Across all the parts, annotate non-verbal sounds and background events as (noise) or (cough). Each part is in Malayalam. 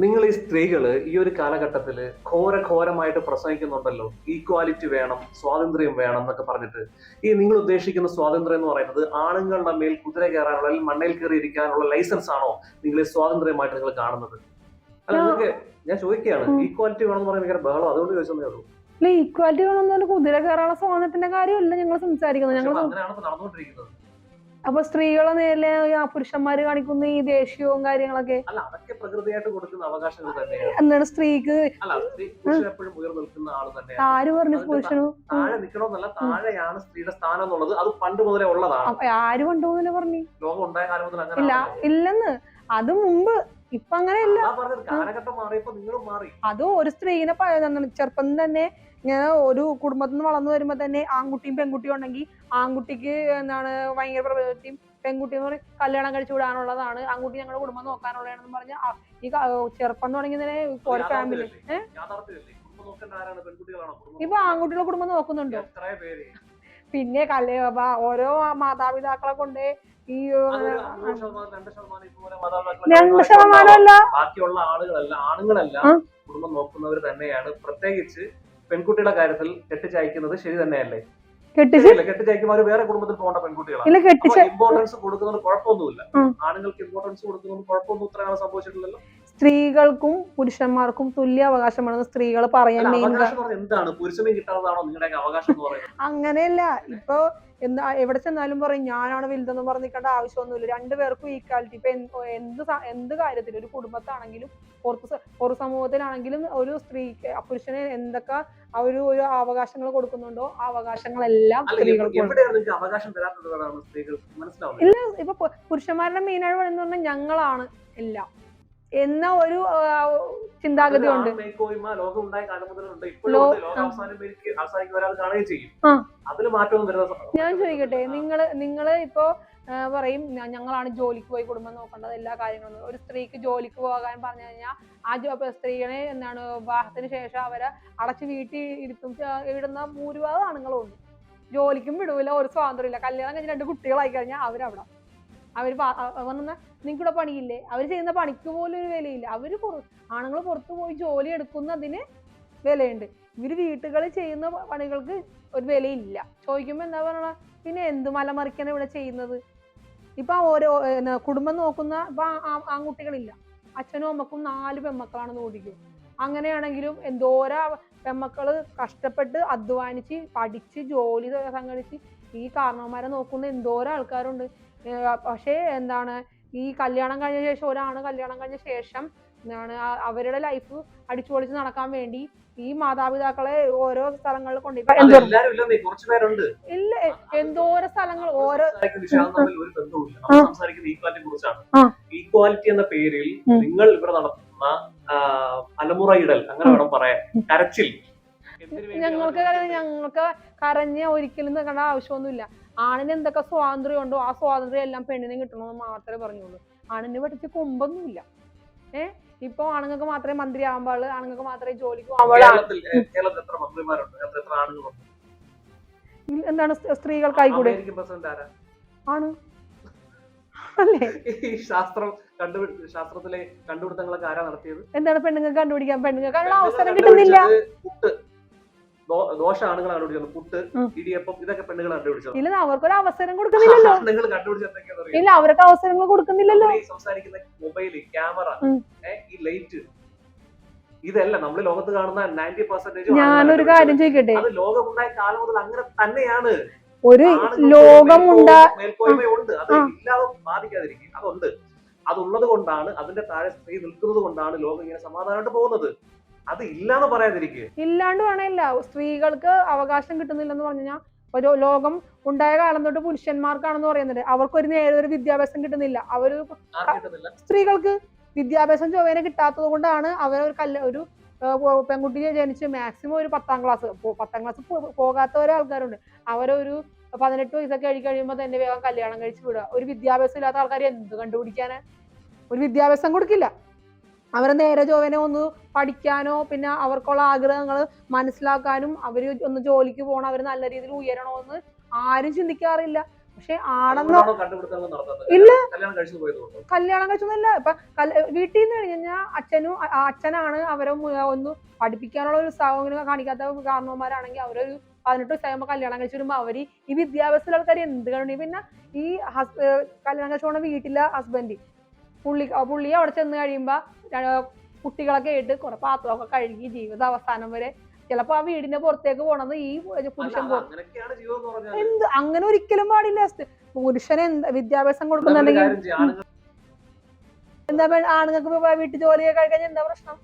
നിങ്ങൾ ഈ സ്ത്രീകൾ ഈ ഒരു കാലഘട്ടത്തിൽ ഘോര ഘോരമായിട്ട് പ്രസംഗിക്കുന്നുണ്ടല്ലോ. ഈക്വാലിറ്റി വേണം സ്വാതന്ത്ര്യം വേണം എന്നൊക്കെ പറഞ്ഞിട്ട്. ഈ നിങ്ങൾ ഉദ്ദേശിക്കുന്ന സ്വാതന്ത്ര്യം എന്ന് പറയുന്നത് ആണുങ്ങളുടെ മേൽ കുതിര കയറാനുള്ള അല്ലെങ്കിൽ മണ്ണയിൽ കയറി ഇരിക്കാനുള്ള ലൈസൻസ് ആണോ നിങ്ങൾ ഈ സ്വാതന്ത്ര്യമായിട്ട് നിങ്ങൾ കാണുന്നത്? അല്ല ഞാൻ- നിങ്ങൾക്ക് ഞാൻ ചോദിക്കുകയാണ്. ഈക്വാലിറ്റി വേണം എന്ന് പറയുന്നത് ഭയങ്കര ബഹളം അതുകൊണ്ട് ചോദിച്ചതേ ഉള്ളൂ. ഇക്വാലിറ്റി വേണം എന്ന് പറഞ്ഞാൽ കുതിര കയറാനുള്ള സ്വാതന്ത്ര്യത്തിന്റെ കാര്യമല്ല ഞങ്ങൾ സംസാരിക്കുന്നത്. ഞങ്ങൾ നടന്നുകൊണ്ടിരിക്കുന്നത്. അപ്പൊ സ്ത്രീകളെ നേരിലെ ആ പുരുഷന്മാര് കാണിക്കുന്ന ഈ ദേഷ്യവും കാര്യങ്ങളൊക്കെ അല്ല അതൊക്കെ പ്രകൃതിയായിട്ട് കൊടുക്കുന്ന അവകാശങ്ങൾ തന്നെയാണ്. എന്താണ് സ്ത്രീക്ക് എപ്പോഴും ഉയർന്നു നിൽക്കുന്ന ആൾ തന്നെയാണ്. ആര് പറഞ്ഞു പുരുഷനും? താഴെ നിൽക്കണമെന്നല്ല താഴെയാണ് സ്ത്രീയുടെ സ്ഥാനം എന്നുള്ളത്. അത് പണ്ട് മുതലേ ഉള്ളതാണ്. ആര് കൊണ്ടുപോകുന്നില്ല പറഞ്ഞു? ലോകം ഉണ്ടായ കാലം മുതൽ അങ്ങനെ ഇല്ല ഇല്ലെന്ന്. അത് മുമ്പ് ഇപ്പൊ അങ്ങനെയല്ല. അതും ഒരു സ്ത്രീനെ ചെറുപ്പം തന്നെ ഇങ്ങനെ ഒരു കുടുംബത്തിൽ നിന്ന് വളർന്നു വരുമ്പോ തന്നെ ആൺകുട്ടിയും പെൺകുട്ടിയും ഉണ്ടെങ്കിൽ ആൺകുട്ടിക്ക് എന്താണ് ഭയങ്കര പ്രവൃത്തിയും പെൺകുട്ടി എന്ന് പറയും കല്യാണം കഴിച്ചു വിടാനുള്ളതാണ്. ആൺകുട്ടി ഞങ്ങളുടെ കുടുംബം നോക്കാനുള്ളതാണെന്ന് പറഞ്ഞ ഈ ചെറുപ്പം തുടങ്ങി തന്നെ ഒരു ഫാമിലി ഇപ്പൊ ആൺകുട്ടികളുടെ കുടുംബം നോക്കുന്നുണ്ട്. പിന്നെ കല ഓരോ മാതാപിതാക്കളെ കൊണ്ട് ഈ രണ്ട് ശതമാനമല്ല. ബാക്കിയുള്ള ആളുകളല്ല ആണുങ്ങളല്ല കുടുംബം നോക്കുന്നവർ തന്നെയാണ്. പ്രത്യേകിച്ച് പെൺകുട്ടിയുടെ കാര്യത്തിൽ കെട്ടിച്ചയക്കുന്നത് ശരി തന്നെയല്ലേ? കെട്ടിച്ചയക്കുമ്പോൾ വേറെ കുടുംബത്തിൽ പോകേണ്ട പെൺകുട്ടികളാണ്. ഇമ്പോർട്ടൻസ് കൊടുക്കുന്നത് കുഴപ്പമൊന്നുമില്ല. ആണുങ്ങൾക്ക് ഇമ്പോർട്ടൻസ് കൊടുക്കുന്നത് കുഴപ്പമൊന്നും ഇത്രയാണ് സംഭവിച്ചിട്ടില്ലല്ലോ. സ്ത്രീകൾക്കും പുരുഷന്മാർക്കും തുല്യ അവകാശമാണെന്ന് സ്ത്രീകൾ പറയാൻ മെയിൻ എന്താണ്? പുരുഷന് കിട്ടാത്തതാണോ നിങ്ങളുടെ അവകാശം പറയുന്നത്? അങ്ങനെയല്ല. ഇപ്പൊ എന്താ എവിടെ ചെന്നാലും പറയും ഞാനാണ് വലുതെന്ന് പറഞ്ഞ് നിൽക്കേണ്ട ആവശ്യമൊന്നുമില്ല. രണ്ടുപേർക്കും ഈക്വാലിറ്റി ഇപ്പൊ എന്ത് എന്ത് കാര്യത്തിലും ഒരു കുടുംബത്താണെങ്കിലും പുറത്ത് പുറത്ത് സമൂഹത്തിലാണെങ്കിലും ഒരു സ്ത്രീക്ക് ആ പുരുഷന് എന്തൊക്കെ ആ ഒരു ഒരു അവകാശങ്ങൾ കൊടുക്കുന്നുണ്ടോ ആ അവകാശങ്ങളെല്ലാം സ്ത്രീകൾക്ക് ഇല്ല ഇപ്പൊ പുരുഷന്മാരുടെ മെയിൻ ആയിട്ട് പറയുന്നത് പറഞ്ഞാൽ ഞങ്ങളാണ് എല്ലാം. എന്ന ഒരു ചിന്താഗതി ഉണ്ട്. ഞാൻ ചോദിക്കട്ടെ നിങ്ങൾ നിങ്ങൾ ഇപ്പോ പറയും ഞങ്ങളാണ് ജോലിക്ക് പോയി കുടുംബം നോക്കേണ്ടത് എല്ലാ കാര്യങ്ങളും ഒരു സ്ത്രീക്ക് ജോലിക്ക് പോകാൻ പറഞ്ഞു കഴിഞ്ഞാൽ ആ ജോ സ്ത്രീകളെ എന്താണ് വിവാഹത്തിന് ശേഷം അവരെ അടച്ച് വീട്ടിൽ ഇരുത്തും ഇടുന്ന ഭൂരിഭാഗം ആണുങ്ങളും ഉണ്ട് ജോലിക്കും വിടൂല ഒരു സ്വാതന്ത്ര്യമില്ല കല്യാണം കഴിഞ്ഞ് രണ്ട് കുട്ടികളായി കഴിഞ്ഞാൽ അവരവിടെ. അവർ പറഞ്ഞ നിങ്ങൾക്കിവിടെ പണിയില്ലേ? അവർ ചെയ്യുന്ന പണിക്ക് പോലും ഒരു വിലയില്ല. അവർ ആണുങ്ങൾ പുറത്തു പോയി ജോലി എടുക്കുന്നതിന് വിലയുണ്ട്. ഇവർ വീട്ടുകളിൽ ചെയ്യുന്ന പണികൾക്ക് ഒരു വിലയില്ല. ചോദിക്കുമ്പോ എന്താ പറയണ? പിന്നെ എന്ത് മലമറിക്കാണ് ഇവിടെ ചെയ്യുന്നത്? ഇപ്പൊ ഓരോ കുടുംബം നോക്കുന്ന ഇപ്പൊ ആൺകുട്ടികളില്ല. അച്ഛനും അമ്മക്കും നാല് പെമ്മക്കളാണെന്ന് ഓടിക്കും അങ്ങനെയാണെങ്കിലും എന്തോരാ പെമ്മക്കൾ കഷ്ടപ്പെട്ട് അധ്വാനിച്ച് പഠിച്ച് ജോലി സംഘടിച്ച് ഈ കാരണവന്മാരെ നോക്കുന്ന എന്തോരം ആൾക്കാരുണ്ട്. പക്ഷേ എന്താണ് ഈ കല്യാണം കഴിഞ്ഞ ശേഷം ഒരാണ് കല്യാണം കഴിഞ്ഞ ശേഷം എന്താണ് അവരുടെ ലൈഫ് അടിച്ചുപൊളിച്ച് നടക്കാൻ വേണ്ടി ഈ മാതാപിതാക്കളെ ഓരോ സ്ഥലങ്ങളിൽ കൊണ്ടുപോയി എല്ലാവരും ഇല്ലെന്നേ കുറച്ച് പേരുണ്ട്. ഇല്ല എന്തോരം സ്ഥലങ്ങൾ ഓരോ ഈക്വാലിറ്റി എന്ന പേരിൽ നിങ്ങൾ ഇവിടെ നടത്തുന്ന അലമുറയിടൽ അങ്ങനെ വേണം പറയാൻ. കരച്ചിൽ. ഞങ്ങൾക്ക് ഞങ്ങൾക്ക് കരഞ്ഞ ഒരിക്കലും നിൽക്കേണ്ട ആവശ്യമൊന്നുമില്ല. ആണിന് എന്തൊക്കെ സ്വാതന്ത്ര്യം ഉണ്ടോ ആ സ്വാതന്ത്ര്യം എല്ലാം പെണ്ണിന് കിട്ടണമെന്ന് മാത്രമേ പറഞ്ഞുള്ളൂ. ആണിന് പഠിച്ച് കൊമ്പൊന്നുമില്ല. ഏ? ഇപ്പൊ ആണുങ്ങൾക്ക് മാത്രമേ മന്ത്രി ആവാൻ പാടുള്ളൂ. ആണുങ്ങൾക്ക് മാത്രമേ ജോലിക്ക് ആണുങ്ങളുണ്ട് എന്താണ് സ്ത്രീകൾക്കായിക്കൂടെ ആണ്. (laughs) ശാസ്ത്രം ശാസ്ത്രത്തിലെ കണ്ടുപിടുത്തങ്ങളൊക്കെ ആരാ നടത്തിയത്? എന്താണ് പെണ്ണുങ്ങൾക്ക് കണ്ടുപിടിക്കാൻ? പെണ്ണുങ്ങൾക്കുള്ള പെണ്ണുങ്ങൾ അവസരം കിട്ടുന്നില്ല. കണ്ടുപിടിച്ചത് പുട്ട് ദോ- ദോശ കണ്ടുപിടിച്ചത്. പുട്ട് ഇടിയപ്പം ഇതൊക്കെ പെണ്ണുങ്ങൾ കണ്ടുപിടിച്ചത്. ഇല്ല അവർക്കൊരു അവസരം കൊടുക്കുന്നില്ലല്ലോ. നിങ്ങൾ കണ്ടുപിടിച്ചത്? ഇല്ല അവർക്ക് അവസരങ്ങൾ കൊടുക്കുന്നില്ലല്ലോ. സംസാരിക്കുന്ന മൊബൈൽ ക്യാമറ ഈ ലൈറ്റ് ഇതല്ല നമ്മൾ ലോകത്ത് കാണുന്ന നയന്റി പെർസെന്റേജ് ഞാനൊരു കാര്യം ചോദിക്കട്ടെ? അത് ലോകമുണ്ടായ കാലം മുതൽ അങ്ങനെ തന്നെയാണ്. ഒരു ലോകമുണ്ട് ലോകമുണ്ട മേൽക്കോ- മേൽക്കോയ്മയുണ്ട്. അത്. ഇല്ലാതെ ബാധിക്കാതിരിക്കും. അതുണ്ട്. അതുള്ളത് കൊണ്ടാണ് അതിന്റെ താഴെ സ്ത്രീ നിൽക്കുന്നത് കൊണ്ടാണ് ലോകം ഇങ്ങനെ സമാധാനമായിട്ട് പോകുന്നത്. അത് ഇല്ലാന്ന് പറയാതിരിക്കുക ഇല്ലാണ്ട് വേണമില്ല സ്ത്രീകൾക്ക് അവകാശം കിട്ടുന്നില്ലെന്ന് പറഞ്ഞു കഴിഞ്ഞാൽ ഒരു ലോകം ഉണ്ടായ കാലം തൊട്ട് പുരുഷന്മാർക്കാണെന്ന് പറയുന്നത്. അവർക്കൊരു നേരെ ഒരു വിദ്യാഭ്യാസം കിട്ടുന്നില്ല. അവർ കിട്ടുന്നില്ല. സ്ത്രീകൾക്ക് വിദ്യാഭ്യാസം ചൊവ്വേനെ കിട്ടാത്തത് കൊണ്ടാണ് അവർ ഒരു കല്യ ഒരു പെൺകുട്ടിയെ ജനിച്ച് മാക്സിമം ഒരു പത്താം ക്ലാസ് പത്താം ക്ലാസ് പോകാത്ത ഒരേ ആൾക്കാരുണ്ട് അവരൊരു പതിനെട്ട് വയസ്സൊക്കെ കഴി കഴിയുമ്പോൾ തന്നെ വേഗം കല്യാണം കഴിച്ച് വിടുക. ഒരു വിദ്യാഭ്യാസം ഇല്ലാത്ത ആൾക്കാർ എന്ത് കണ്ടുപിടിക്കാനാ? ഒരു വിദ്യാഭ്യാസം കൊടുക്കില്ല. അവരെ നേരെ ജോവനെ ഒന്ന് പഠിക്കാനോ പിന്നെ അവർക്കുള്ള ആഗ്രഹങ്ങൾ മനസ്സിലാക്കാനും അവർ ഒന്ന് ജോലിക്ക് പോകണം അവർ നല്ല രീതിയിൽ ഉയരണമെന്ന് ആരും ചിന്തിക്കാറില്ല. പക്ഷെ ആണെന്നോ ഇല്ല. കല്യാണം കഴിച്ചൊന്നുമില്ല. ഇപ്പൊ വീട്ടിൽ നിന്ന് കഴിഞ്ഞു കഴിഞ്ഞാൽ അച്ഛനും അച്ഛനാണ് അവരെ ഒന്ന് പഠിപ്പിക്കാനുള്ള ഒരു ഉത്സാഹം കാണിക്കാത്ത കാരണവന്മാരാണെങ്കിൽ അവരൊരു പതിനെട്ട് വയസ്സാകുമ്പോൾ കല്യാണം കഴിച്ചു വരുമ്പോൾ അവർ ഈ വിദ്യാഭ്യാസത്തിലുള്ള ആൾക്കാർ എന്ത് കാണി പിന്നെ ഈ കല്യാണം കഴിച്ചു പോണ വീട്ടിലെ ഹസ്ബൻഡ് പുള്ളി ആ പുള്ളി അവിടെ ചെന്ന് കഴിയുമ്പോ ര- കുട്ടികളൊക്കെ ആയിട്ട് കുറെ പാത്രമൊക്കെ കഴുകി ജീവിത അവസാനം വരെ. ചിലപ്പോ ആ വീടിന്റെ പുറത്തേക്ക് പോണത് ഈ പുരുഷൻ എന്ത്? അങ്ങനെ ഒരിക്കലും പാടില്ല. പുരുഷന് എന്ത് വിദ്യാഭ്യാസം കൊടുക്കുന്നുണ്ടെങ്കിൽ എന്താ ആണുങ്ങൾക്ക് വീട്ടിൽ വീട്ടു ജോലിയൊക്കെ കഴിഞ്ഞാൽ എന്താ പ്രശ്നം?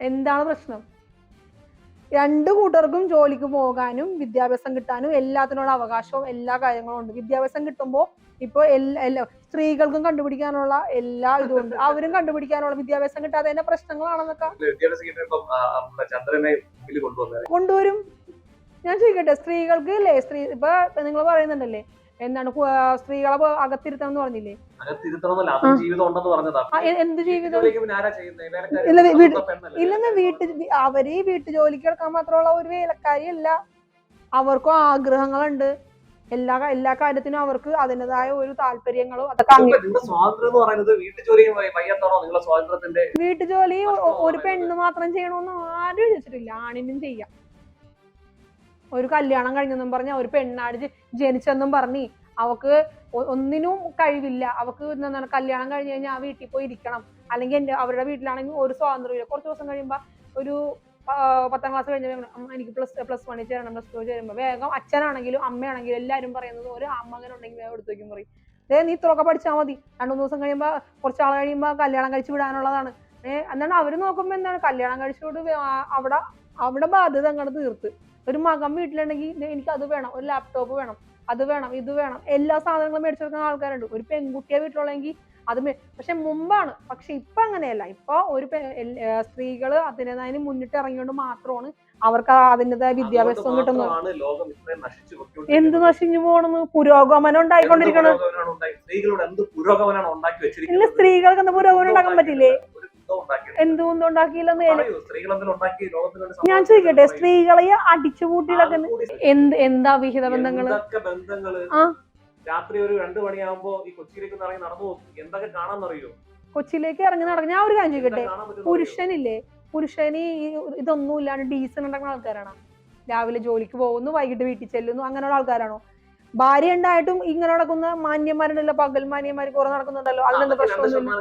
എന്താണ് പ്രശ്നം? രണ്ട് കൂട്ടർക്കും ജോലിക്ക് പോകാനും വിദ്യാഭ്യാസം കിട്ടാനും എല്ലാത്തിനുള്ള അവകാശവും എല്ലാ കാര്യങ്ങളും ഉണ്ട്. വിദ്യാഭ്യാസം കിട്ടുമ്പോൾ ഇപ്പൊ എല്ലാ എല്ലാ സ്ത്രീകൾക്കും കണ്ടുപിടിക്കാനുള്ള എല്ലാ ഇതും അവരും കണ്ടുപിടിക്കാനുള്ള വിദ്യാഭ്യാസം കിട്ടാതെ തന്നെ പ്രശ്നങ്ങളാണെന്നൊക്കെ. കൊണ്ടുവരും. ഞാൻ ചോദിക്കട്ടെ സ്ത്രീകൾക്ക് ഇല്ലേ? സ്ത്രീ ഇപ്പൊ നിങ്ങൾ പറയുന്നുണ്ടല്ലേ എന്താണ് സ്ത്രീകളെ അകത്തിരുത്തണം എന്ന് പറഞ്ഞില്ലേ? എന്ത് ജീവിതം? ഇല്ലെന്ന് വീട്ടു അവർ ഈ വീട്ടു ജോലിക്ക് എടുക്കാൻ മാത്രമുള്ള ഒരു വേലക്കാരിയല്ല. അവർക്കും ആഗ്രഹങ്ങളുണ്ട്. എല്ലാ എല്ലാ കാര്യത്തിനും അവർക്ക് അതിന്റെതായ ഒരു താല്പര്യങ്ങളും അതൊക്കെ ഇപ്പൊ അങ്ങ് നിങ്ങളുടെ സ്വാതന്ത്ര്യം എന്ന് പറയുന്നത് വീട്ടു ജോലിയും വയ്യാത്താണോ നിങ്ങളുടെ സ്വാതന്ത്ര്യത്തിന്റെ ജോലി ഒരു പെണ്ണ് മാത്രം ചെയ്യണമെന്ന് ആരും ചോദിച്ചിട്ടില്ല ആണിനും ചെയ്യാം. ഒരു കല്യാണം കഴിഞ്ഞെന്നും പറഞ്ഞ ഒരു പെണ്ണാട് ജനിച്ചെന്നും പറഞ്ഞ് അവക്ക് ഒന്നിനും കഴിവില്ല. അവക്ക് എന്താണ് കല്യാണം കഴിഞ്ഞ് കഴിഞ്ഞാൽ ആ വീട്ടിൽ പോയി ഇരിക്കണം. അല്ലെങ്കിൽ എന്റെ അവരുടെ വീട്ടിലാണെങ്കിൽ ഒരു സ്വാതന്ത്ര്യമില്ല. കുറച്ച് ദിവസം കഴിയുമ്പോൾ ഒരു പത്താം ക്ലാസ് കഴിഞ്ഞ അമ്മ എനിക്ക് പ്ലസ് പ്ലസ് വണ്ണിൽ ചേരണം പ്ലസ് ടു ചേരുമ്പോൾ വേഗം അച്ഛനാണെങ്കിലും അമ്മയാണെങ്കിലും എല്ലാവരും പറയുന്നത് ഒരു അമ്മകൻ ഉണ്ടെങ്കിൽ വേഗം എടുത്തു വയ്ക്കും പറയും. ഏ നീ ഇത്രയൊക്കെ പഠിച്ചാൽ മതി. രണ്ടു ദിവസം കഴിയുമ്പോൾ കുറച്ച് ആൾ കഴിയുമ്പോൾ കല്യാണം കഴിച്ചു വിടാനുള്ളതാണ്. ഏഹ് എന്നാണ് അവർ നോക്കുമ്പോൾ എന്താണ്? കല്യാണം കഴിച്ചോട് അവിടെ അവിടെ ബാധ്യത അങ്ങോട്ട് തീർത്ത്. ഒരു മകൻ വീട്ടിലുണ്ടെങ്കിൽ ദേ എനിക്ക് അത് വേണം. ഒരു ലാപ്ടോപ്പ് വേണം അത് വേണം ഇത് വേണം. എല്ലാ സാധനങ്ങളും മേടിച്ചു കൊടുക്കുന്ന ആൾക്കാരുണ്ട്. ഒരു പെൺകുട്ടിയെ വീട്ടിലുള്ളെങ്കിൽ അത് പക്ഷെ മുമ്പാണ്. പക്ഷെ ഇപ്പൊ അങ്ങനെയല്ല. ഇപ്പൊ ഒരു സ്ത്രീകൾ അതിന്റെതായ മുന്നിട്ട് ഇറങ്ങിയോണ്ട് മാത്രമാണ് അവർക്ക് അതിന്റെതായ വിദ്യാഭ്യാസം കിട്ടുന്നത്. എന്ത്. നശിഞ്ഞു പോണെന്ന് പുരോഗമനം ഉണ്ടായിക്കൊണ്ടിരിക്കണം. ഇല്ല സ്ത്രീകൾക്ക് എന്താ പുരോഗമനം ഉണ്ടാക്കാൻ പറ്റില്ലേ. എന്തുകൊണ്ട് ഉണ്ടാക്കിയില്ലെന്ന് ഞാൻ ചോദിക്കട്ടെ സ്ത്രീകളെ കൂടി എന്ത് എന്താ വിഹിത ബന്ധങ്ങൾ? ആ. രാത്രി ഒരു രണ്ടു മണിയാകുമ്പോ ഈ കൊച്ചിയിലേക്ക് ഇറങ്ങി നടന്നു പോകും എന്തൊക്കെ കാണാന്നറിയോ? കൊച്ചിയിലേക്ക് ഇറങ്ങി നടക്കുന്ന ഞാൻ ഒരു കാര്യം ചോദിക്കട്ടെ? പുരുഷനില്ലേ? പുരുഷന് ഇതൊന്നും ഇല്ലാണ്ട് ഡീസൻ ഉണ്ടാക്കുന്ന ആൾക്കാരാണ്? രാവിലെ ജോലിക്ക് പോകുന്നു വൈകിട്ട് വീട്ടിൽ ചെല്ലുന്നു അങ്ങനെയുള്ള ആൾക്കാരാണോ? ഭാര്യ ഉണ്ടായിട്ടും ഇങ്ങനെ നടക്കുന്ന മാന്യന്മാരുണ്ടല്ലോ പകൽ മാന്യന്മാർ കുറെ നടക്കുന്നുണ്ടല്ലോ. അങ്ങനെ പ്രശ്നമൊന്നുമില്ല.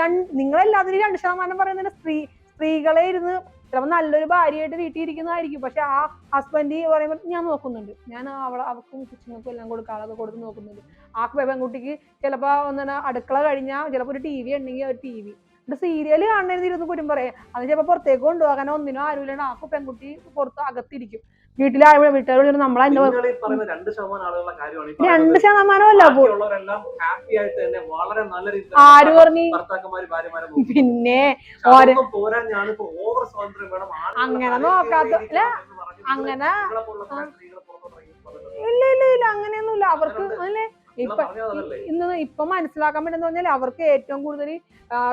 രണ്ട് നിങ്ങളെല്ലാത്തിനും രണ്ട് ശതമാനം പറയുന്നത് സ്ത്രീ സ്ത്രീകളെ ഇരുന്ന് ചിലപ്പോൾ നല്ലൊരു ഭാര്യയായിട്ട് വീട്ടിൽ ഇരിക്കുന്നതായിരിക്കും പക്ഷെ ആ ഹസ്ബൻഡ് പറയുമ്പോൾ ഞാൻ നോക്കുന്നുണ്ട്. ഞാൻ അവളെ അവൾക്കും കൊച്ചുങ്ങൾക്കും എല്ലാം കൊടുക്കാളൊക്കെ കൊടുത്ത് നോക്കുന്നുണ്ട്. ആ പെൺകുട്ടിക്ക് ചിലപ്പോൾ എന്താണ് അടുക്കള കഴിഞ്ഞാൽ ചിലപ്പോൾ ഒരു ടി വി ഉണ്ടെങ്കിൽ ഒരു ടി വി സീരിയൽ കാണണമെന്ന് ഇരുന്ന് കുറ്റം പറയാം അത് ചിലപ്പോൾ പുറത്തേക്ക് കൊണ്ടുപോകാൻ ഒന്നിനും ആരുമില്ലാണ്ട് ആ പെൺകുട്ടി പുറത്ത് അകത്തിരിക്കും. വീട്ടിലെ വീട്ടുകാരോട് നമ്മളെ രണ്ട്. ശതമാനമല്ല ആര് പറഞ്ഞു. പിന്നെ അങ്ങനെ നോക്കാത്ത- അങ്ങനെ. ഇല്ല ഇല്ല ഇല്ല അങ്ങനെയൊന്നുമില്ല. അവർക്ക് അല്ലേ? ഇപ്പൊ ഇന്ന് ഇപ്പൊ മനസ്സിലാക്കാൻ പറ്റുന്ന പറഞ്ഞാൽ അവർക്ക് ഏറ്റവും കൂടുതൽ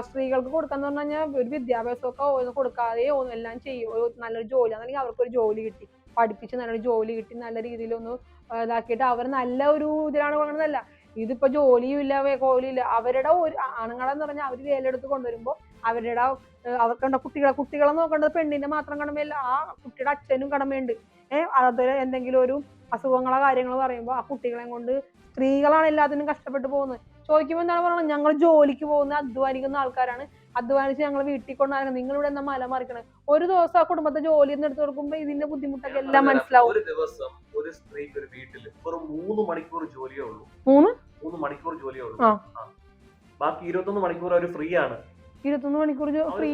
സ്ത്രീകൾക്ക് കൊടുക്കാന്ന് പറഞ്ഞു കഴിഞ്ഞാൽ ഒരു വിദ്യാഭ്യാസമൊക്കെ കൊടുക്കാതെ എല്ലാം ചെയ്യും. നല്ലൊരു ജോലി അവർക്ക് ഒരു ജോലി കിട്ടി. പഠിപ്പിച്ച് നല്ലൊരു ജോലി കിട്ടി നല്ല രീതിയിൽ ഒന്ന് ഇതാക്കിയിട്ട് അവർ നല്ല ഒരു ഇതിലാണ് പറയുന്നതല്ല ഇതിപ്പോ ജോലിയും ഇല്ല കോലിയില്ല അവരുടെ ഒരു ആണുങ്ങളെന്ന് പറഞ്ഞാൽ അവർ വേലെടുത്ത് കൊണ്ടുവരുമ്പോൾ അവരുടെ അവർക്കുണ്ട കുട്ടികളെ കുട്ടികളെ നോക്കേണ്ടത് പെണ്ണിന്റെ മാത്രം കടമയല്ല ആ കുട്ടിയുടെ അച്ഛനും കടമയുണ്ട്. ഏഹ് അതുപോലെ എന്തെങ്കിലും ഒരു അസുഖങ്ങളോ കാര്യങ്ങളോ പറയുമ്പോൾ ആ കുട്ടികളെ കൊണ്ട് സ്ത്രീകളാണ് എല്ലാത്തിനും കഷ്ടപ്പെട്ട് പോകുന്നത്. ചോദിക്കുമ്പോൾ എന്താണ് പറയുന്നത്? ഞങ്ങൾ ജോലിക്ക് പോകുന്ന അധ്വാനിക്കുന്ന ആൾക്കാരാണ്. അധ്വാനിച്ച് ഞങ്ങൾ വീട്ടിൽ കൊണ്ടാണ് നിങ്ങൾ ഇവിടെ എന്താ മല ഒരു ദിവസം ആ കുടുംബത്തെ ജോലി എന്ന് എടുത്ത് കൊടുക്കുമ്പോൾ ഇതിന്റെ ബുദ്ധിമുട്ടൊക്കെ എല്ലാം. മനസ്സിലാവും. ഒരു ദിവസം ഒരു സ്ത്രീക്ക് ഒരു വീട്ടിൽ വെറും മൂന്ന് മണിക്കൂർ ജോലിയേ ഉള്ളൂ. മൂന്ന്? മൂന്ന് മണിക്കൂർ ജോലിയേ ഉള്ളൂ. ബാക്കി ഇരുപത്തൊന്ന് മണിക്കൂർ അവർ ഫ്രീ ആണ്. ഇരുപത്തൊന്ന് മണിക്കൂർ ഫ്രീ.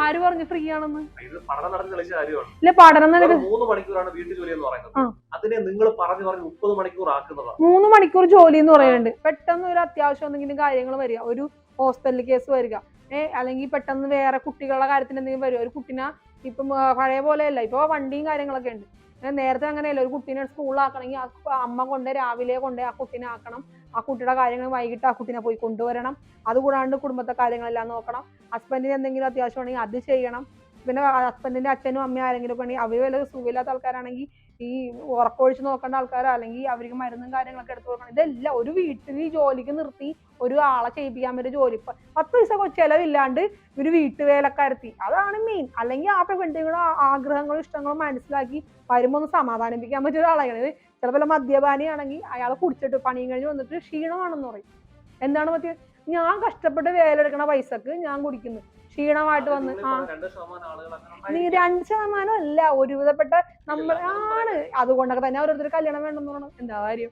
ആര് പറഞ്ഞു ഫ്രീ ആണെന്ന്? ഇല്ല പഠനം മൂന്ന് മണിക്കൂറാണ് വീട്ടു ജോലി എന്ന് പറയുന്നത്. അതിനെ നിങ്ങൾ പറഞ്ഞു പറഞ്ഞു മുപ്പത് മണിക്കൂർ ആക്കുന്നതാണ് മൂന്ന് മണിക്കൂർ ജോലി എന്ന് പറയുന്നുണ്ട്. പെട്ടെന്ന് ഒരു അത്യാവശ്യം എന്തെങ്കിലും കാര്യങ്ങൾ വരിക. ഒരു ഹോസ്പിറ്റൽ കേസ് വരിക. അല്ലെങ്കിൽ പെട്ടെന്ന് വേറെ കുട്ടികളുടെ കാര്യത്തിന് എന്തെങ്കിലും വരും. ഒരു കുട്ടിനെ ഇപ്പം പഴയ പോലെയല്ല. ഇപ്പൊ വണ്ടിയും കാര്യങ്ങളൊക്കെ ഉണ്ട്. നേരത്തെ അങ്ങനെയല്ല. ഒരു കുട്ടീനെ സ്കൂളിലാക്കണമെങ്കിൽ ആ അമ്മ കൊണ്ട് രാവിലെ കൊണ്ട് ആ കുട്ടീനെ ആക്കണം. ആ കുട്ടിയുടെ കാര്യങ്ങൾ വൈകിട്ട് ആ കുട്ടീനെ പോയി കൊണ്ടുവരണം. അതുകൂടാണ്ട് കുടുംബത്തെ കാര്യങ്ങളെല്ലാം നോക്കണം. ഹസ്ബൻഡിന് എന്തെങ്കിലും അത്യാവശ്യം ഉണ്ടെങ്കിൽ അത് ചെയ്യണം. പിന്നെ ഹസ്ബൻഡിന്റെ അച്ഛനും അമ്മയും ആരെങ്കിലും ഒക്കെ ഉണ്ടെങ്കിൽ അവർ വല്ല സുഖമില്ലാത്ത ആൾക്കാരാണെങ്കിൽ ഈ ഉറക്കൊഴിച്ച് നോക്കേണ്ട ആൾക്കാരോ അല്ലെങ്കിൽ അവർക്ക് മരുന്നും കാര്യങ്ങളൊക്കെ എടുത്തു കൊടുക്കണം. ഇതെല്ലാം ഒരു വീട്ടിൽ ജോലിക്ക് നിർത്തി ഒരു ആളെ ചെയ്യിപ്പിക്കാൻ പറ്റിയ ജോലി. പത്ത് പൈസ ചെലവില്ലാണ്ട് ഒരു വീട്ടുവേലക്കാരത്തി അതാണ് മെയിൻ അല്ലെങ്കിൽ ആ പെൺകുട്ടികളും ആഗ്രഹങ്ങളും ഇഷ്ടങ്ങളും മനസ്സിലാക്കി വരുമ്പോൾ ഒന്ന് സമാധാനിപ്പിക്കാൻ പറ്റിയ ഒരാളാണ് ചിലപ്പോൾ മദ്യപാനിയാണെങ്കിൽ അയാളെ കുടിച്ചിട്ട് പണിയും കഴിഞ്ഞ് വന്നിട്ട് ക്ഷീണമാണെന്ന് പറയും. എന്താണ് പറ്റിയത് ഞാൻ കഷ്ടപ്പെട്ട് വേലെടുക്കണ പൈസക്ക് ഞാൻ കുടിക്കുന്നു. ക്ഷീണമായിട്ട് വന്ന് ആ. നീ ഒരു രണ്ട് ശതമാനം അല്ല ഒരുവിധപ്പെട്ട നമ്മൾ ആണ്. അതുകൊണ്ടൊക്കെ തന്നെ ഓരോരുത്തർ കല്യാണം വേണ്ടെന്ന് പറയണം. എന്താ കാര്യം?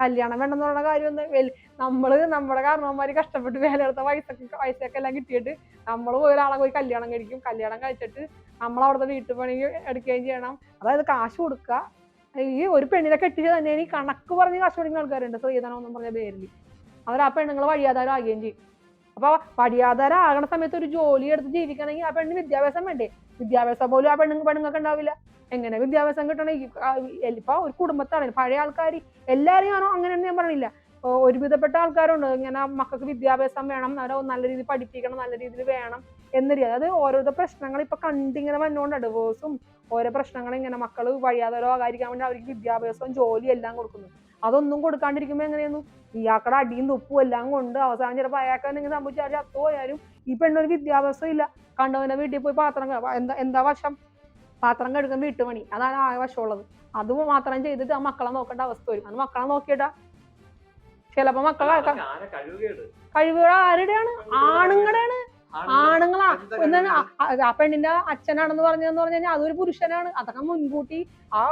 കല്യാണം വേണ്ടെന്ന് പറയുന്ന കാര്യം വെൽ- നമ്മൾ നമ്മുടെ കാരണവന്മാര് കഷ്ടപ്പെട്ട് വേലെടുത്ത പൈസക്ക് പൈസയൊക്കെ എല്ലാം കിട്ടിയിട്ട് നമ്മൾ ഒരാളെ പോയി കല്യാണം കഴിക്കും. കല്യാണം കഴിച്ചിട്ട് നമ്മൾ അവിടുത്തെ വീട്ടു പണി എടുക്കുകയും ചെയ്യണം. അതായത് കാശ് കൊടുക്കുക. ഈ ഒരു പെണ്ണിനെ കെട്ടിച്ച് തന്നെ ഈ കണക്ക് പറഞ്ഞ് കാശ് കൊടുക്കുന്ന ആൾക്കാരുണ്ട്. സ്ത്രീധനം എന്നും പറഞ്ഞ പേരിൽ അവർ ആ പെണ്ണുങ്ങൾ വഴിയാധാരം ആകുകയും ചെയ്യും. അപ്പൊ പടിയാധാരം ആകണ സമയത്ത് ഒരു ജോലി എടുത്ത് ജീവിക്കണമെങ്കിൽ ആ പെണ്ണിന് വിദ്യാഭ്യാസം വേണ്ടേ? വിദ്യാഭ്യാസം പോലും ആ പെണ്ണുങ്ങൾ പെണ്ണുങ്ങൾക്ക് ഉണ്ടാവില്ല. എങ്ങനെ വിദ്യാഭ്യാസം കിട്ടണം? ഇപ്പൊ ഒരു കുടുംബത്താണ്. പഴയ ആൾക്കാർ എല്ലാവരെയും അങ്ങനെയൊന്നും ഞാൻ പറഞ്ഞില്ല. ഒരുവിധപ്പെട്ട ആൾക്കാരുണ്ട്. ഇങ്ങനെ മക്കൾക്ക് വിദ്യാഭ്യാസം വേണം. അവരെ നല്ല രീതിയിൽ പഠിപ്പിക്കണം നല്ല രീതിയിൽ വേണം എന്ന രീതി അതായത് ഓരോരോ പ്രശ്നങ്ങൾ ഇപ്പൊ കണ്ടിങ്ങനെ വന്നുകൊണ്ട് ഡിവോഴ്സും ഓരോ പ്രശ്നങ്ങൾ ഇങ്ങനെ മക്കൾ വഴിയാതരോ ആകാതിരിക്കാൻ വേണ്ടി അവർക്ക് വിദ്യാഭ്യാസവും ജോലിയും എല്ലാം കൊടുക്കുന്നു. അതൊന്നും കൊടുക്കാണ്ടിരിക്കുമ്പോൾ എങ്ങനെയായിരുന്നു ഇയാക്കടെ അടിയും തുപ്പും എല്ലാം കൊണ്ട് അവസാനം ചിലപ്പോൾ അയാൾക്ക് എന്തെങ്കിലും സംഭവിച്ചാൽ ചത്തു പോയാലും ഈ പെണ്ണൊരു വിദ്യാഭ്യാസം ഇല്ല. കണ്ടവന്റെ വീട്ടിൽ പോയി പാത്രം എന്താ എന്താ വശം? പാത്രം കഴുകാൻ വീട്ടുപണി അതാണ് ആ വശമുള്ളത്. അത് മാത്രം ചെയ്തിട്ട് ആ മക്കളെ നോക്കേണ്ട അവസ്ഥ വരും. അത് മക്കളെ നോക്കിയിട്ടാ. ചിലപ്പോ മക്കളെ കഴിവുകൾ ആരുടെയാണ്? ആണുങ്ങളുടെയാണ് ആണുങ്ങളാ എന്താണ് ആ- ആ പെണ്ണിന്റെ അച്ഛനാണെന്ന് പറഞ്ഞതെന്ന് പറഞ്ഞു കഴിഞ്ഞാൽ അതൊരു പുരുഷനാണ്. അതൊക്കെ മുൻകൂട്ടി ആ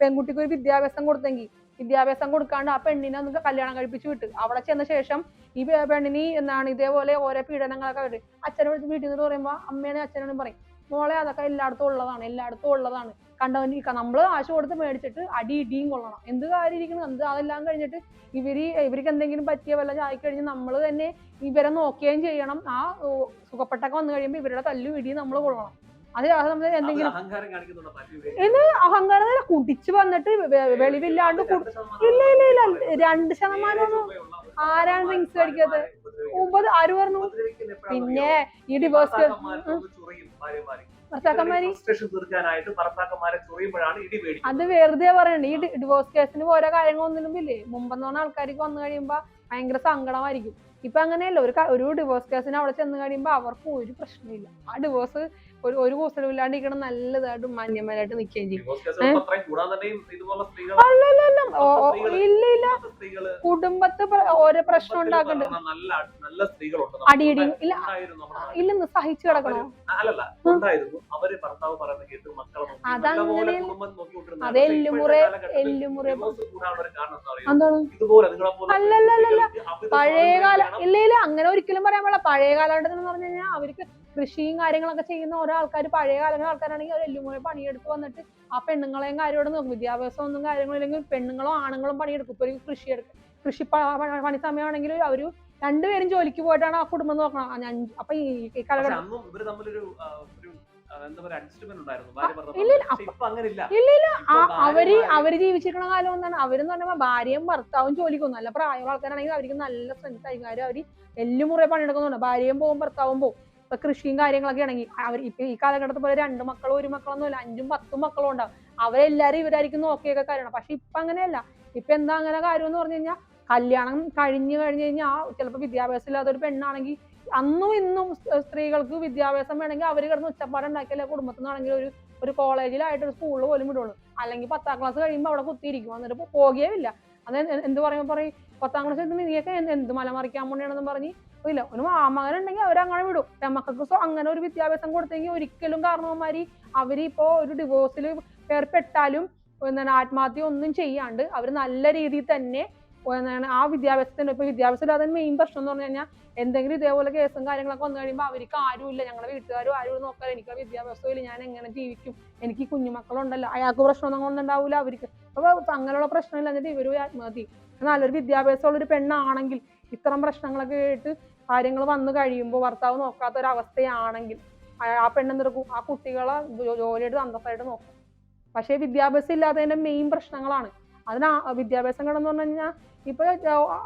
പെൺകുട്ടിക്ക് ഒരു വിദ്യാഭ്യാസം കൊടുത്തെങ്കിൽ വിദ്യാഭ്യാസം കൊടുക്കാണ്ട് ആ പെണ്ണിനെ ഒന്ന് കല്യാണം കഴിപ്പിച്ച് വിട്ട്. അവിടെ ചെന്ന ശേഷം ഈ പെണ്ണിനി എന്താണ് ഇതേപോലെ ഓരോ പീഡനങ്ങളൊക്കെ വരും. അച്ഛനെ വീട്ടിൽ നിന്ന് പറയുമ്പോൾ അമ്മേനെ അച്ഛനോടും പറയും മോളെ അതൊക്കെ എല്ലായിടത്തും ഉള്ളതാണ് എല്ലായിടത്തും ഉള്ളതാണ്. കണ്ടവൻ നമ്മൾ ആശ കൊടുത്ത് മേടിച്ചിട്ട് അടി ഇടിയും കൊള്ളണം. എന്ത് കാര്യം ഇരിക്കണം എന്ത് അതെല്ലാം കഴിഞ്ഞിട്ട് ഇവർ ഇവർക്ക് എന്തെങ്കിലും പറ്റിയ വല്ല ചായ കഴിഞ്ഞ് നമ്മൾ തന്നെ ഇവരെ നോക്കുകയും ചെയ്യണം. ആ സുഖപ്പെട്ടൊക്കെ വന്നു കഴിയുമ്പോൾ ഇവരുടെ തല്ലും ഇടിയും നമ്മൾ കൊള്ളണം. അത് നമ്മൾ എന്തെങ്കിലും ഇത് അഹങ്കാരം കുടിച്ച് വന്നിട്ട് വെളിവില്ലാണ്ട് ഇല്ല ഇല്ല ഇല്ല രണ്ട് ശതമാനം ആരാണ് ഡ്രിങ്ക്സ് കഴിക്കാത്തത്? ഒമ്പത് ആര് പറഞ്ഞു? പിന്നെ? ഈ ഡിവോഴ്സ്. ഭർത്താക്കന്മാര് അത് വെറുതെ പറയണ്ട ഈ ഡിവോഴ്സ് കേസിന് ഓരോ കാര്യങ്ങളൊന്നും ഇല്ലേ? മുമ്പെന്ന് പറഞ്ഞ ആൾക്കാർക്ക് വന്നു കഴിയുമ്പോ ഭയങ്കര സങ്കടമായിരിക്കും. ഇപ്പൊ അങ്ങനെയല്ല. ഒരു ഒരു ഡിവോഴ്സ് കേസിന് അവിടെ ചെന്ന് കഴിയുമ്പോ അവർക്ക് ഒരു പ്രശ്നമില്ല ആ ഡിവോഴ്സ് ഒരു ഒരു കൂസലും ഇല്ലാണ്ടിരിക്കണം നല്ലതായിട്ട് മാന്യമായിട്ട് നിൽക്കുകയും ചെയ്യും. അല്ലല്ല ഇല്ല ഇല്ല. കുടുംബത്തെ ഓരോ പ്രശ്നം ഉണ്ടാക്കുന്നുണ്ട് അടിയടി ഇല്ല. ഇല്ലെന്ന് സഹിച്ചു കിടക്കണോ? അതങ്ങനെ-. അത് എല്ലുമുറി- എല്ലുമുറി. എന്താണ്? നിങ്ങളെ പോലെ അല്ലല്ലല്ലല്ല. സ്ത്രീകൾക്ക് അമിത പഴയ കാല വേണം. ഇല്ല ഇല്ല അങ്ങനെ ഒരിക്കലും പറയാൻ പാടില്ല പഴയ കാലഘട്ടത്തിൽ എന്ന് പറഞ്ഞു കഴിഞ്ഞാൽ അവർക്ക് കൃഷിയും കാര്യങ്ങളൊക്കെ ചെയ്യുന്ന ഓരോ ആൾക്കാർ പഴയ കാലങ്ങളിലെ ആൾക്കാരാണെങ്കിൽ അവർ എല്ലുമുറി പണിയെടുത്ത് വന്നിട്ട് ആ പെണ്ണുങ്ങളെയും കാര്യോട് നോക്കും വിദ്യാഭ്യാസം ഒന്നും കാര്യങ്ങളും ഇല്ലെങ്കിൽ പെണ്ണുങ്ങളോ ആണുങ്ങളും പണിയെടുക്കും ഇപ്പൊ ഒരു കൃഷി എടുക്കും കൃഷി പണി സമയമാണെങ്കിൽ അവർ രണ്ടുപേരും ജോലിക്ക് പോയിട്ടാണ് ആ കുടുംബം നോക്കണം അപ്പൊ ഈ കാലഘട്ടം അവർ അവർ ജീവിച്ചിരിക്കുന്ന കാലം ഒന്നാണ്. അവരെന്ന് പറഞ്ഞാൽ ഭാര്യയും ഭർത്താവും ജോലിക്ക് പോകുന്നു. നല്ല പ്രായമുള്ള ആൾക്കാരാണെങ്കിൽ അവർക്ക് നല്ല സ്ട്രെങ്ത് ആയിരിക്കും. കാര്യം അവർ എല്ലുമുറ പണിയെടുക്കുന്നുണ്ട്. ഭാര്യയും പോവും ഭർത്താവും പോവും. ഇപ്പൊ കൃഷിയും കാര്യങ്ങളൊക്കെ ആണെങ്കിൽ അവർ ഇപ്പൊ ഈ കാലഘട്ടത്തിൽ പോലെ രണ്ട് മക്കളും ഒരു മക്കളൊന്നും ഇല്ല. അഞ്ചും പത്തും മക്കളും ഉണ്ടാവും. അവരെല്ലാരും ഇവരായിരിക്കും നോക്കിയൊക്കെ കാര്യമാണ്. പക്ഷെ ഇപ്പൊ അങ്ങനെയല്ല. ഇപ്പൊ എന്താ അങ്ങനെ കാര്യം എന്ന് പറഞ്ഞു കഴിഞ്ഞാൽ കല്യാണം കഴിഞ്ഞു കഴിഞ്ഞു കഴിഞ്ഞാൽ ചിലപ്പോൾ വിദ്യാഭ്യാസം ഇല്ലാത്ത ഒരു പെണ്ണാണെങ്കിൽ അന്നും ഇന്നും സ്ത്രീകൾക്ക് വിദ്യാഭ്യാസം വേണമെങ്കിൽ അവർ കിടന്ന് ഉച്ചപ്പാടുണ്ടാക്കിയാലേ കുടുംബത്തിൽ നിന്നാണെങ്കിൽ ഒരു ഒരു കോളേജിലായിട്ട് ഒരു സ്കൂളിൽ പോലും വിടുള്ളൂ. അല്ലെങ്കിൽ പത്താം ക്ലാസ് കഴിയുമ്പോൾ അവിടെ കുത്തിയിരിക്കും. എന്നിട്ട് പോ- ഇല്ല അത് എന്ത് പറയുമ്പോൾ പറയും? പത്താം ക്ലാസ് എത്തുമ്പോൾ നീയൊക്കെ എന്ത് എന്ത് മല മറിക്കാൻ വേണ്ടിയാണെന്ന് പറഞ്ഞ് ഇല്ല ഒരു മാമകനുണ്ടെങ്കിൽ അവരങ്ങനെ വിടും. പെമ്മക്കൾക്ക് സോ അങ്ങനെ ഒരു വിദ്യാഭ്യാസം കൊടുത്തെങ്കിൽ ഒരിക്കലും കാരണവന്മാര് അവരിപ്പോ ഒരു ഡിവോഴ്സിൽ ഏർപ്പെട്ടാലും എന്താണ് ആത്മഹത്യ ഒന്നും ചെയ്യാണ്ട് അവർ നല്ല രീതിയിൽ തന്നെ എന്താണ് ആ വിദ്യാഭ്യാസത്തിന് ഇപ്പൊ വിദ്യാഭ്യാസത്തിൽ ഇല്ലാതെ മെയിൻ പ്രശ്നം എന്ന് പറഞ്ഞു കഴിഞ്ഞാൽ എന്തെങ്കിലും ഇതേപോലെ കേസും കാര്യങ്ങളൊക്കെ വന്നു കഴിയുമ്പോൾ അവർക്ക് ആരുമില്ല. ഞങ്ങളുടെ വീട്ടുകാരും ആരും നോക്കാൻ എനിക്ക് വിദ്യാഭ്യാസവും ഇല്ല. ഞാൻ എങ്ങനെ ജീവിക്കും? എനിക്ക് കുഞ്ഞുമക്കളുണ്ടല്ലോ. അയാൾക്ക് പ്രശ്നമൊന്നും കൊണ്ടുണ്ടാവില്ല അവർക്ക്. അപ്പൊ അങ്ങനെയുള്ള പ്രശ്നമില്ല. എന്നിട്ട് ഇവരും ആത്മഹത്യ ചെയ്യും. നല്ലൊരു വിദ്യാഭ്യാസമുള്ള ഒരു പെണ്ണാണെങ്കിൽ ഇത്തരം പ്രശ്നങ്ങളൊക്കെ കേട്ട് കാര്യങ്ങൾ വന്നു കഴിയുമ്പോൾ ഭർത്താവ് നോക്കാത്ത ഒരു അവസ്ഥയാണെങ്കിൽ ആ- പെണ്ണ് പെണ്ണെന്തെടുക്കും ആ കുട്ടികളെ ജോലിയെടുത്ത് അന്തസ്സായിട്ട് നോക്കും. പക്ഷേ വിദ്യാഭ്യാസം ഇല്ലാത്തതിന്റെ മെയിൻ പ്രശ്നങ്ങളാണ്. അതിന് വിദ്യാഭ്യാസം കിടന്നു പറഞ്ഞു കഴിഞ്ഞാൽ ഇപ്പൊ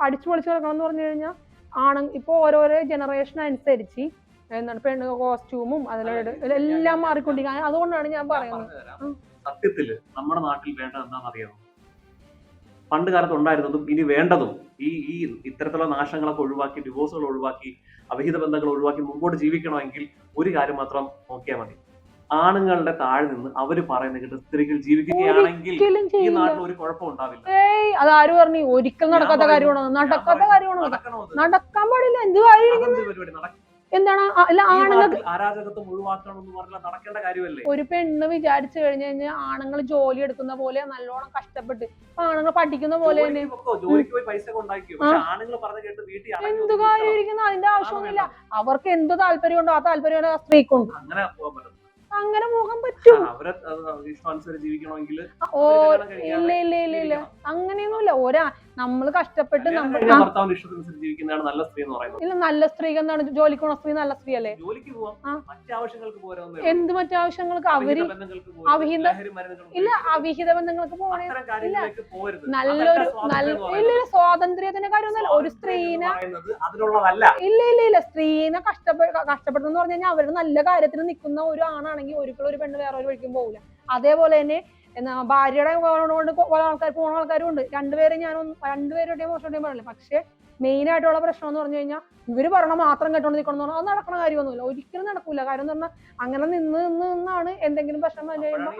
അടിച്ചു പൊളിച്ച് കിടക്കണം എന്ന് പറഞ്ഞു കഴിഞ്ഞാൽ ആണ് ഇപ്പൊ ഓരോരോ ജനറേഷൻ അനുസരിച്ച് എന്താണ് പെണ്ണ് കോസ്റ്റ്യൂമും അതിലൂടെ എല്ലാം മാറിക്കൊണ്ടിരിക്കുക അതുകൊണ്ടാണ് ഞാൻ പറയുന്നത്. സത്യത്തിൽ സത്യത്തിൽ നമ്മുടെ നാട്ടിൽ വേണ്ടത് എന്താണെന്നറിയാമോ പണ്ട് കാലത്ത് ഉണ്ടായിരുന്നതും ഇനി വേണ്ടതും ഈ ഈ ഇത്തരത്തിലുള്ള നാശങ്ങളൊക്കെ ഒഴിവാക്കി ഡിവോഴ്സുകൾ ഒഴിവാക്കി അവിഹിത ബന്ധങ്ങൾ ഒഴിവാക്കി മുമ്പോട്ട് ജീവിക്കണമെങ്കിൽ ഒരു കാര്യം മാത്രം നോക്കിയാൽ മതി. ആണുങ്ങളുടെ താഴെ നിന്ന് അവർ പറയുന്ന കേട്ട് സ്ത്രീകൾ ജീവിക്കുകയാണെങ്കിൽ ഈ നാട്ടിൽ ഒരു കുഴപ്പം ഉണ്ടാവില്ല. അത് ആര് പറഞ്ഞു? ഒരിക്കലും നടക്കാത്ത കാര്യമാണോ? നടക്കാത്ത കാര്യമാണോ? നടക്കാൻ പാടില്ല. എന്ത് കാര്യം എന്താണ്? അല്ല ആണുങ്ങൾക്ക് അരാജകത്വം ഒഴിവാക്കണം എന്ന് പറഞ്ഞാൽ നടക്കേണ്ട കാര്യമല്ലേ? ഒരു പെണ്ണ് വിചാരിച്ചു കഴിഞ്ഞു കഴിഞ്ഞാൽ ആണുങ്ങൾ ജോലി എടുക്കുന്ന പോലെ നല്ലോണം കഷ്ടപ്പെട്ട് ആണുങ്ങൾ പഠിക്കുന്ന പോലെ തന്നെ. എന്ത് കാര്യം. ഇരിക്കുന്ന അതിന്റെ ആവശ്യമൊന്നുമില്ല. അവർക്ക് എന്ത് താല്പര്യം ഉണ്ടോ ആ താല്പര്യം ആ സ്ത്രീക്കുണ്ട്. അങ്ങനെ അങ്ങനെ പോകാൻ പറ്റും. ഇല്ല ഇല്ല ഇല്ല ഇല്ല. അങ്ങനെയൊന്നുമില്ല. ഒരാ നമ്മൾ കഷ്ടപ്പെട്ട് നമ്മൾ ജീവിക്കുന്നതാണ് നല്ല സ്ത്രീ എന്ന് പറയുന്നത്. ഇല്ല നല്ല സ്ത്രീ എന്താണ് ജോലിക്ക് പോണ സ്ത്രീ നല്ല സ്ത്രീ അല്ലേ ജോലിക്ക് പോവാം. പോരാവുന്നേ എന്ത് മറ്റാവശ്യങ്ങൾക്ക്? അവർ അവിഹിത ഇല്ല അവിഹിത ബന്ധങ്ങൾക്ക് പോകണേ ഇല്ല. നല്ലൊരു നല്ല ഇല്ല സ്വാതന്ത്ര്യത്തിന്റെ കാര്യമൊന്നുമല്ല. ഒരു സ്ത്രീനെ ഇല്ല ഇല്ല ഇല്ല. സ്ത്രീനെ കഷ്ടപ്പെട്ട് കഷ്ടപ്പെടുന്നു പറഞ്ഞു കഴിഞ്ഞാൽ അവരുടെ നല്ല കാര്യത്തിന് നിൽക്കുന്ന ഒരു ആണാണെങ്കിൽ ഒരിക്കലും ഒരു പെണ്ണ് വേറെ ഒരു വഴിക്കും പോകില്ല അതേപോലെ തന്നെ എന്നാ ഭാര്യയുടെ കൊണ്ട് കുറെ ആൾക്കാർ പോണ ആൾക്കാരും ഉണ്ട് രണ്ടുപേരും ഞാൻ രണ്ടുപേരുടെയും മോശം പറയില്ല? പക്ഷേ മെയിൻ ആയിട്ടുള്ള പ്രശ്നം എന്ന് പറഞ്ഞു കഴിഞ്ഞാൽ ഇവർ പറഞ്ഞ മാത്രം കേട്ടോണ്ട് നിൽക്കണം എന്ന് പറഞ്ഞാൽ അത് നടക്കണ കാര്യമൊന്നുമില്ല. ഒരിക്കലും നടക്കൂല. കാര്യം എന്ന് പറഞ്ഞാൽ അങ്ങനെ നിന്ന് നിന്ന് നിന്നാണ് എന്തെങ്കിലും പ്രശ്നം വന്നു കഴിയുമ്പോൾ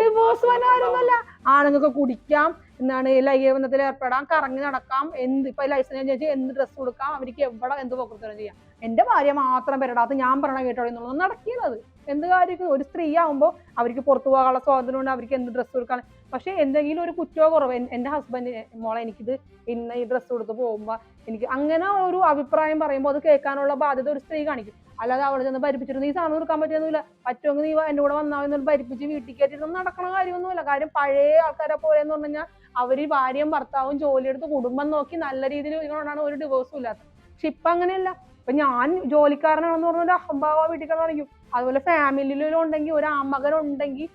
ഡിവോഴ്സ് കാര്യമൊന്നുമല്ല ആണുങ്ങൾക്ക് കുടിക്കാം എന്താണ് ലൈംഗിക ബന്ധത്തിൽ ഏർപ്പെടാം കറങ്ങി നടക്കാം എന്ത് ഇപ്പൊ ലൈസൻസ് എന്ത് ഡ്രസ്സ് കൊടുക്കാം അവർക്ക് എവിടെ എന്ത് പോക്കൃത്തരം ചെയ്യാം. എന്റെ ഭാര്യ മാത്രം പെരടാത്ത ഞാൻ പറയണ കേട്ടോ എന്നുള്ളത് നടക്കിയത് എന്ത് കാര്യം ഒരു സ്ത്രീ ആവുമ്പോൾ അവർക്ക് പുറത്തു പോകാനുള്ള സ്വാതന്ത്ര്യം ഉണ്ട് അവർക്ക് എന്ത് ഡ്രസ്സ് കൊടുക്കാൻ പക്ഷെ എന്തെങ്കിലും ഒരു കുറ്റോ കുറവ് എന്റെ ഹസ്ബൻഡ് മോളെ എനിക്കിത് ഇന്ന ഈ ഡ്രസ്സ് കൊടുത്ത് പോകുമ്പോൾ എനിക്ക് അങ്ങനെ ഒരു അഭിപ്രായം പറയുമ്പോൾ അത് കേൾക്കാനുള്ള ബാധ്യത ഒരു സ്ത്രീ കാണിക്കും. അല്ലാതെ അവിടെ ചെന്ന് ഭരിപ്പിച്ചിട്ട് നീ സാധനം കൊടുക്കാൻ പറ്റുന്നില്ല പറ്റുമെങ്കിൽ നീ എന്റെ കൂടെ വന്നാൽ എന്നൊരു ഭരിപ്പിച്ച് വീട്ടിൽ കയറ്റിട്ടൊന്നും നടക്കണ കാര്യമൊന്നുമില്ല. കാര്യം പഴയ ആൾക്കാരെ പോലെ എന്ന് പറഞ്ഞു കഴിഞ്ഞാൽ അവർ ഭാര്യയും ഭർത്താവും ജോലിയെടുത്ത് കുടുംബം നോക്കി നല്ല രീതിയിൽ ഇതുകൊണ്ടാണ് ഒരു ഡിവോഴ്സും ഇല്ലാത്തത്. പക്ഷെ ഇപ്പം അങ്ങനെയല്ല ഇപ്പൊ ഞാൻ ജോലിക്കാരനാണെന്ന് പറഞ്ഞ ഒരു അഹംഭാവ വീട്ടിൽ കാണിക്കും അതുപോലെ ഫാമിലിയിലുണ്ടെങ്കിൽ ഒരു ആമകൻ ഉണ്ടെങ്കിൽ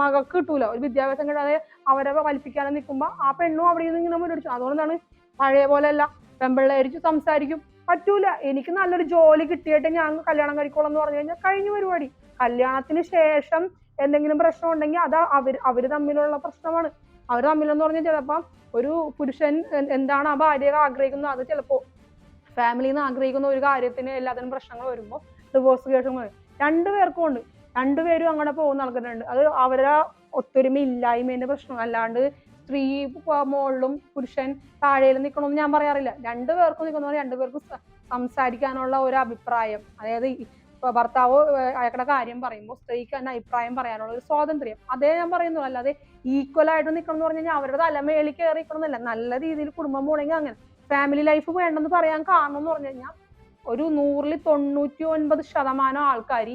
മകൾക്ക് കിട്ടൂല. ഒരു വിദ്യാഭ്യാസം കിട്ടാതെ അവരെ വലിപ്പിക്കാതെ നിൽക്കുമ്പോൾ ആ പെണ്ണും അവിടെ നിന്ന് ഇങ്ങനെ മുന്നോട്ട് അതുകൊണ്ടാണ് പഴയ പോലെ അല്ല. പെമ്പിള്ളേരിച്ച് സംസാരിക്കും. പറ്റൂല. എനിക്ക് നല്ലൊരു ജോലി കിട്ടിയിട്ട് ഞാൻ കല്യാണം കഴിക്കോളാം എന്ന് പറഞ്ഞു കഴിഞ്ഞാൽ കഴിഞ്ഞ പരിപാടി. കല്യാണത്തിന് ശേഷം എന്തെങ്കിലും പ്രശ്നം ഉണ്ടെങ്കിൽ അത് അവർ അവർ തമ്മിലുള്ള പ്രശ്നമാണ്. അവർ തമ്മിലെന്ന് പറഞ്ഞാൽ ചിലപ്പം ഒരു പുരുഷൻ എന്താണ് ആ ഭാര്യയെ ആഗ്രഹിക്കുന്നത്? അത് ചിലപ്പോ ഫാമിലിയിൽ നിന്ന് ആഗ്രഹിക്കുന്ന ഒരു കാര്യത്തിന് എല്ലാത്തിനും പ്രശ്നങ്ങൾ വരുമ്പോൾ ഡിവോഴ്സ് രണ്ട് രണ്ടുപേർക്കും ഉണ്ട്. രണ്ടുപേരും അങ്ങനെ പോകുന്ന ആൾക്കാരുണ്ട്. അത് അവരുടെ ഒത്തൊരുമ ഇല്ലായ്മേന്റെ പ്രശ്നം. അല്ലാണ്ട് സ്ത്രീ മുകളിലും പുരുഷൻ താഴെയിലും നിൽക്കണമെന്ന് ഞാൻ പറയാറില്ല. രണ്ടുപേർക്കും നിൽക്കുന്നവർ രണ്ടുപേർക്കും സംസാരിക്കാനുള്ള ഒരു അഭിപ്രായം. അതായത് ഭർത്താവ് അയാളുടെ കാര്യം പറയുമ്പോൾ സ്ത്രീക്ക് തന്നെ അഭിപ്രായം പറയാനുള്ള ഒരു സ്വാതന്ത്ര്യം. അതേ ഞാൻ പറയുന്നു അല്ലാതെ ഈക്വൽ ആയിട്ട് നിൽക്കണം എന്ന് പറഞ്ഞു കഴിഞ്ഞാൽ അവരുടെ തലമേളി കയറി നിൽക്കണമെന്നല്ല നല്ല രീതിയിൽ കുടുംബം പോണെങ്കിൽ അങ്ങനെ. ഫാമിലി ലൈഫ് വേണ്ടെന്ന് പറയാൻ കാരണം എന്ന് പറഞ്ഞു കഴിഞ്ഞാൽ ഒരു നൂറിൽ തൊണ്ണൂറ്റി ഒൻപത് ശതമാനം ആൾക്കാർ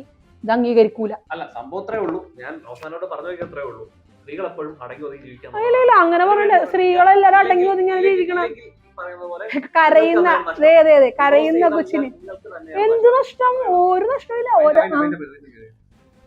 ഇത് അംഗീകരിക്കൂല. അല്ല സംഭവം അത്രേ ഉള്ളൂ. ഞാൻ അവസാനോട് പറഞ്ഞു വയ്ക്കാൻ അത്രേ ഉള്ളൂ. സ്ത്രീകൾ എപ്പോഴും അടങ്ങി ഒതുങ്ങി ജീവിക്കാൻ ഇല്ല ഇല്ല അങ്ങനെ പറയണ്ട സ്ത്രീകളെല്ലാരും അടങ്ങി ഒതുങ്ങിയാണ് ജീവിക്കണം. (laughs) കരയുന്ന അതെ അതെ അതെ കരയുന്ന കൊച്ചിന്. എന്ത് നഷ്ടം? ഒരു നഷ്ടമില്ല നഷ്ടം.